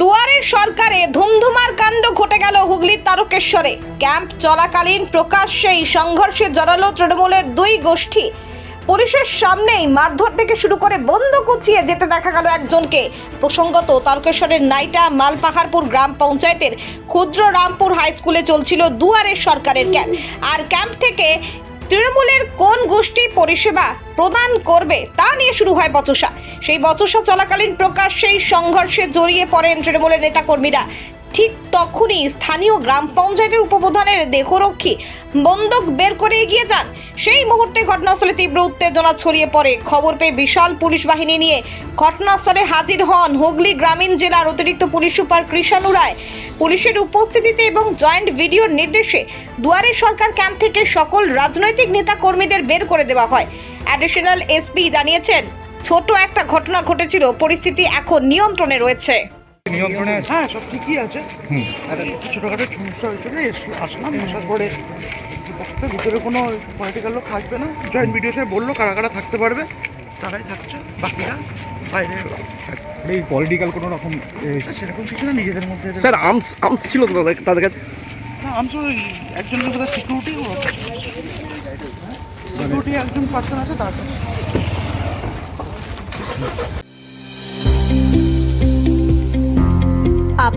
দুয়ারের সরকারে ধুমধুমার কাণ্ড ঘটে গেল হুগলির তারকেশ্বরে। ক্যাম্প চলাকালীন প্রকাশ্যেই সংঘর্ষে জড়ালো তৃণমূলের দুই গোষ্ঠী। পুলিশের সামনেই মারধর থেকে শুরু করে বন্ধ কুচিয়ে যেতে দেখা গেল একজনকে। প্রসঙ্গত, তারকেশ্বরের নাইটা মালপাহাড়পুর গ্রাম পঞ্চায়েতের ক্ষুদ্র রামপুর হাই স্কুলে চলছিল দুয়ারের সরকারের ক্যাম্প। আর ক্যাম্প থেকে তৃণমূলের কোন গোষ্ঠী পরিষেবা প্রদান করবে তা নিয়ে শুরু হয় বচসা। সেই বচসা চলাকালীন প্রকাশ্যেই সংঘর্ষে জড়িয়ে পড়েন তৃণমূলের নেতাকর্মীরা। ঠিক তখনই স্থানীয় গ্রাম পঞ্চায়েতের উপপ্রধানের দেহরক্ষী বন্দুক বের করে এগিয়ে যান। সেই মুহূর্তে ঘটনাস্থলে তীব্র উত্তেজনা ছড়িয়ে পড়ে। খবর পেয়ে বিশাল পুলিশ বাহিনী নিয়ে ঘটনাস্থলে হাজির হন হুগলি গ্রামীণ জেলার অতিরিক্ত পুলিশ সুপার কৃষাণু রায়। পুলিশের উপস্থিতিতে এবং জয়েন্ট ভিডিওর নির্দেশে দুয়ারে সরকার ক্যাম্প থেকে সকল রাজনৈতিক নেতা কর্মীদের বের করে দেওয়া হয়। অ্যাডিশনাল এসপি জানিয়েছেন, ছোট একটা ঘটনা ঘটেছিল, পরিস্থিতি এখন নিয়ন্ত্রণে রয়েছে। নিয়ন্ত্রণে আছে? হ্যাঁ সব ঠিকই আছে। একটা ছোটোখাটো সমস্যা হয়েছিল এসে আসলাম আসার পরে ভিতরে কোনো পলিটিক্যাল লোক থাকবে না। জয়েন্ট ভিডিও সাহেব বলল কারা কারা থাকতে পারবে তারাই থাকছে বাকিরা বাইরে এই পলিটিক্যাল কোনো রকম সেরকম কিছু না নিজেদের মধ্যে স্যার আর্মস আর্মস ছিল তো তাদের তাদের কাছে? না আমি তো ওই একজনের বোধ সিকিউরিটি সিকিউরিটি একজন পার্সন আছে তার